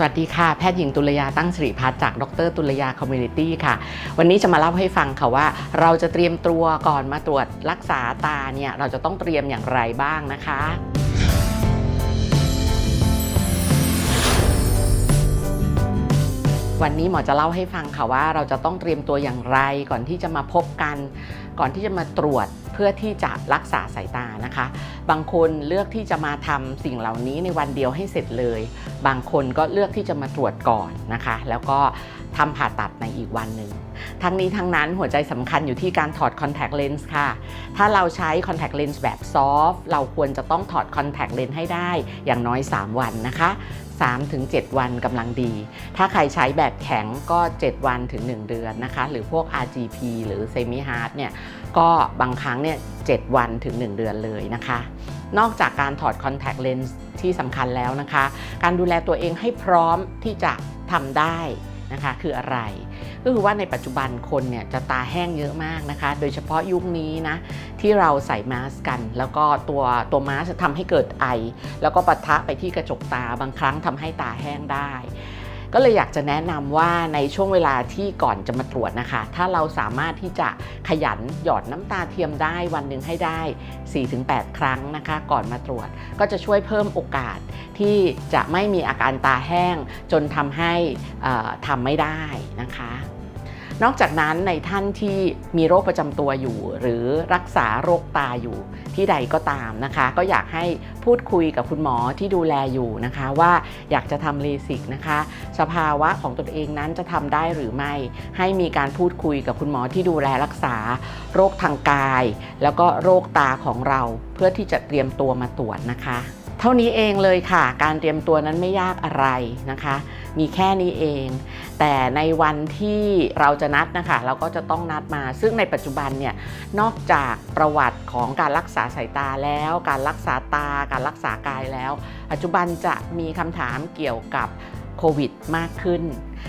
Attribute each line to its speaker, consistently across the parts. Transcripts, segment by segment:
Speaker 1: สวัสดีค่ะ แพทย์หญิงตุลยาตั้งสิริพัฒน์จากดรตุลยาคอมมูนิตี้ค่ะ วันนี้จะมาเล่าให้ฟังค่ะว่า เราจะเตรียมตัวก่อนมาตรวจรักษาตาเนี่ย เราจะต้องเตรียมอย่างไรบ้างนะคะวันนี้หมอจะเล่าให้ฟังค่ะว่าเราจะต้องเตรียมตัวอย่างไรก่อนที่จะมาพบกัน ก่อนที่จะมาตรวจ พื่อที่จะรักษาสายตานะคะ บางคนเลือกที่จะมาทำสิ่งเหล่านี้ในวันเดียวให้เสร็จเลย บางคนก็เลือกที่จะมาตรวจก่อนนะคะ แล้วก็ทำผ่าตัดในอีกวันหนึ่ง ทั้งนี้ทั้งนั้นหัวใจสำคัญอยู่ที่การถอดคอนแทคเลนส์ค่ะ ถ้าเราใช้คอนแทคเลนส์แบบซอฟต์เราควรจะต้องถอดคอนแทคเลนส์ให้ได้อย่างน้อย 3 วันนะคะ3-7 วันกำลังดี ถ้าใครใช้แบบแข็งก็ 7 วันถึง 1 เดือนนะคะ หรือพวก RGP หรือ Semi Hard เนี่ย ก็บางครั้งเนี่ย7วันถึง 1 เดือนเลยนะคะ นอกจากการถอดคอนแทคเลนส์ที่สำคัญแล้วนะคะ การดูแลตัวเองให้พร้อมที่จะทำได้นะคะคืออะไร ก็คือว่าในปัจจุบันคนเนี่ยจะตาแห้งเยอะมากนะคะ โดยเฉพาะยุคนี้นะที่เราใส่มาสกัน แล้วก็ตัวตัวมาสจะทำให้เกิดไอ แล้วก็ปะทะไปที่กระจกตาบางครั้งทำให้ตาแห้งได้ ก็เลยอยากจะแนะนำว่าในช่วงเวลาที่ก่อนจะมาตรวจนะคะ ถ้าเราสามารถที่จะขยันหยอดน้ำตาเทียมได้วันหนึ่งให้ได้ 4-8 ครั้งนะคะ ก่อนมาตรวจก็จะช่วยเพิ่มโอกาสที่จะไม่มีอาการตาแห้งจนทำให้อ่อทำไม่ได้นะคะ นอกจากนั้นในท่านที่มีโรคประจำตัวอยู่ หรือรักษาโรคตาอยู่ที่ใดก็ตามนะคะ ก็อยากให้พูดคุยกับคุณหมอที่ดูแลอยู่นะคะ ว่าอยากจะทำเลสิกนะคะ สภาวะของตนเองนั้นจะทำได้หรือไม่ ให้มีการพูดคุยกับคุณหมอที่ดูแลรักษา โรคทางกาย แล้วก็โรคตาของเราเพื่อที่จะเตรียมตัวมาตรวจนะคะ เท่านี้เองเลยค่ะ การเตรียมตัวนั้นไม่ยากอะไรนะคะ มีแค่นี้เอง แต่ในวันที่เราจะนัดนะคะ เราก็จะต้องนัดมา ซึ่งในปัจจุบันเนี่ยนอกจากประวัติของการรักษาสายตาแล้ว การรักษาตา การรักษากายแล้ว ปัจจุบันจะมีคำถามเกี่ยวกับโควิดมากขึ้น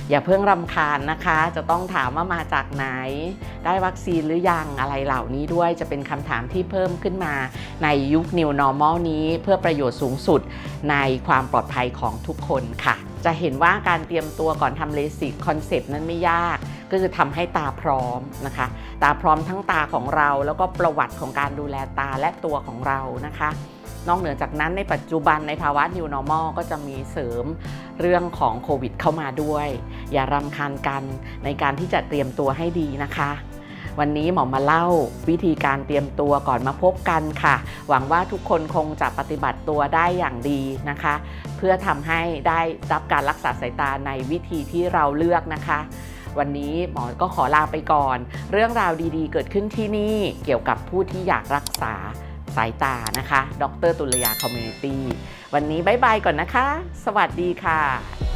Speaker 1: อย่าเพิ่งรำคาญนะคะ จะต้องถามว่ามาจากไหน ได้วัคซีนหรือยังอะไรเหล่านี้ด้วยจะเป็นคำถามที่เพิ่มขึ้นมาในยุค New Normal นี้ เพื่อประโยชน์สูงสุดในความปลอดภัยของทุกคนค่ะ จะเห็นว่าการเตรียมตัวก่อนทำเลสิกคอนเซปต์นั้นไม่ยาก ก็คือทำให้ตาพร้อมนะคะ ตาพร้อมทั้งตาของเราแล้วก็ประวัติของการดูแลตาและตัวของเรานะคะ นอกเหนือจากนั้นในปัจจุบันในภาวะ New Normal ก็จะมีเสริมเรื่องของโควิดเข้ามาด้วย อย่ารำคาญกันในการที่จะเตรียมตัวให้ดีนะคะ วันนี้หมอมาเล่าวิธีการเตรียมตัวก่อนมาพบกันค่ะ หวังว่าทุกคนคงจะปฏิบัติตัวได้อย่างดีนะคะ เพื่อทำให้ได้รับการรักษาสายตาในวิธีที่เราเลือกนะคะวันนี้หมอก็ขอลาไปก่อน เรื่องราวดีๆ เกิดขึ้นที่นี่เกี่ยวกับผู้ที่อยากรักษาสายตานะคะ ดรตุลยาคอมมูนิตี้ วันนี้บายบายก่อนนะคะ สวัสดีค่ะ